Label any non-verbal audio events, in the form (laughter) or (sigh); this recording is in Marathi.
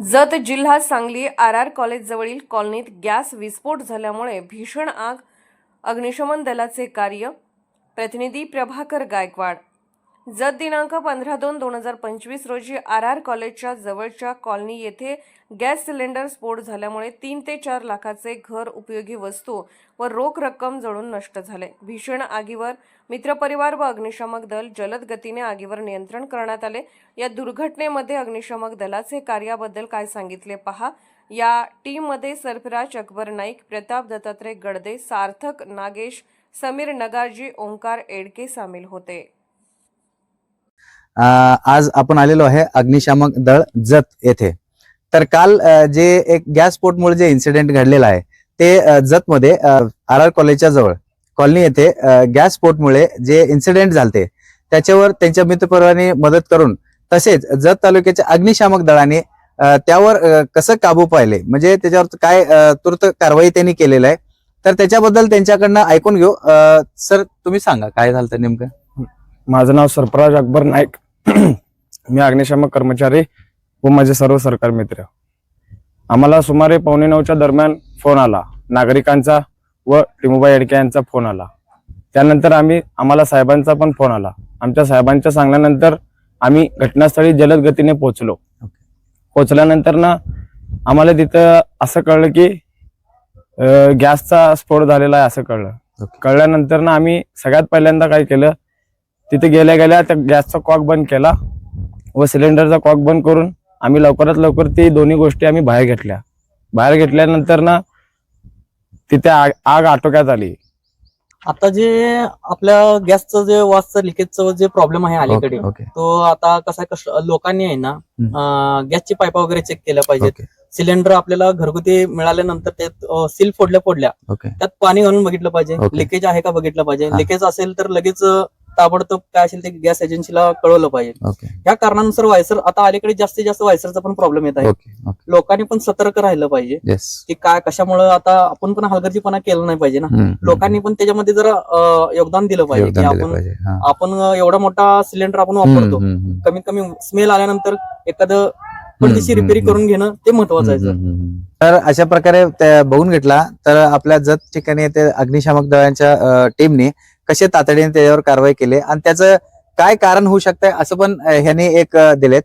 जत जिल्हा सांगली आर आर कॉलेजजवळील कॉलनीत गॅस विस्फोट झाल्यामुळे भीषण आग अग्निशमन दलाचे कार्य. प्रतिनिधी प्रभाकर गायकवाड. जत दिनांक पंधरा दोन दोन हजार पंचवीस रोजी आर आर कॉलेजच्या जवळच्या कॉलनी येथे गॅस सिलेंडर स्फोट झाल्यामुळे तीन ते चार लाखाचे घर उपयोगी वस्तू व रोख रक्कम जळून नष्ट झाले. भीषण आगीवर मित्रपरिवार व अग्निशामक दल जलद गतीने आगीवर नियंत्रण करण्यात आले. या दुर्घटनेमध्ये अग्निशामक दलाचे कार्याबद्दल काय सांगितले पहा. या टीममध्ये सरफराज अकबर नाईक प्रताप दत्तात्रय गडदे सार्थक नागेश समीर नगारजी ओंकार एडके सामील होते. आज आपण आलेलो आहे अग्निशामक दळ जत येथे. तर काल जे एक गॅस स्फोटमुळे जे इन्सिडेंट घडलेला आहे ते जतमध्ये आर आर कॉलेजच्या जवळ कॉलनी येथे गॅस स्फोटमुळे जे इन्सिडेंट झालते त्याच्यावर त्यांच्या मित्रपरिवाराने मदत करून तसेच जत तालुक्याच्या अग्निशामक दळाने त्यावर कसं काबू पाहिले? म्हणजे त्याच्यावर काय तुर्त कारवाई त्यांनी केलेलं आहे? तर त्याच्याबद्दल त्यांच्याकडनं ऐकून घेऊ. सर तुम्ही सांगा काय झालं नेमकं? माझं नाव सरफराज अकबर नाईक. (clears throat) मी अग्निशामक कर्मचारी व माझे सर्व सरकार मित्र. आम्हाला सुमारे पावणे नऊच्या दरम्यान फोन आला. नागरिकांचा व टिमोबाई येडके यांचा फोन आला. त्यानंतर आम्ही आम्हाला साहेबांचा पण फोन आला. आमच्या साहेबांच्या सांगण्यानंतर आम्ही घटनास्थळी जलद गतीने पोहोचलो. पोहोचल्यानंतर ना आम्हाला तिथं असं कळलं की गॅसचा स्फोट झालेला आहे असं कळलं. कळल्यानंतर ना आम्ही सगळ्यात पहिल्यांदा काय केलं तिथे गेल्या गेल्या त्या गॅसचा कॉक बंद केला व सिलेंडरचा कॉक बंद करून आम्ही लवकरात लवकर ती दोन्ही गोष्टी आम्ही बाहेर घेतल्या. बाहेर घेतल्यानंतर ना तिथे आग आग आटोक्यात आली. आता जे आपल्या गॅसचं जे वासचं लिकेजचं जे प्रॉब्लेम आहे अलीकडे ओके. तो आता कसा आहे, कस लोकांनी आहे ना. अं, गॅसची पाईप वगैरे चेक केल्या पाहिजेत. ओके. सिलेंडर आपल्याला घरगुती मिळाल्यानंतर ते सील फोडल्या फोडल्या. ओके. त्यात पाणी घालून बघितलं पाहिजे. ओके. लिकेज आहे का बघितलं पाहिजे. हा. लिकेज असेल तर लगेच अं, ताबडतोब काय असेल ते गॅस एजन्सीला कळवलं पाहिजे. या कारणानुसार व्हायसर आता अलीकडे जास्तीत जास्त व्हायसरचा पण प्रॉब्लेम येत आहे. लोकांनी पण सतर्क राहिलं पाहिजे. की काय कशामुळं आता आपण पण हलगर्जीपणा केलं नाही पाहिजे ना. लोकांनी पण त्याच्यामध्ये जरा योगदान दिलं पाहिजे. की आपण. आपण एवढा मोठा सिलेंडर आपण वापरतो. कमीत कमी स्मेल आल्यानंतर एखादं करून घेणं ते महत्वाचं आहे. तर अशा प्रकारे बघून घेतला. तर आपल्या जत ठिकाणी ते अग्निशामक दलाच्या टीमने कसे तातडीने त्याच्यावर कारवाई केली आणि त्याचं काय कारण होऊ शकतंय असं पण ह्यांनी एक दिलेत.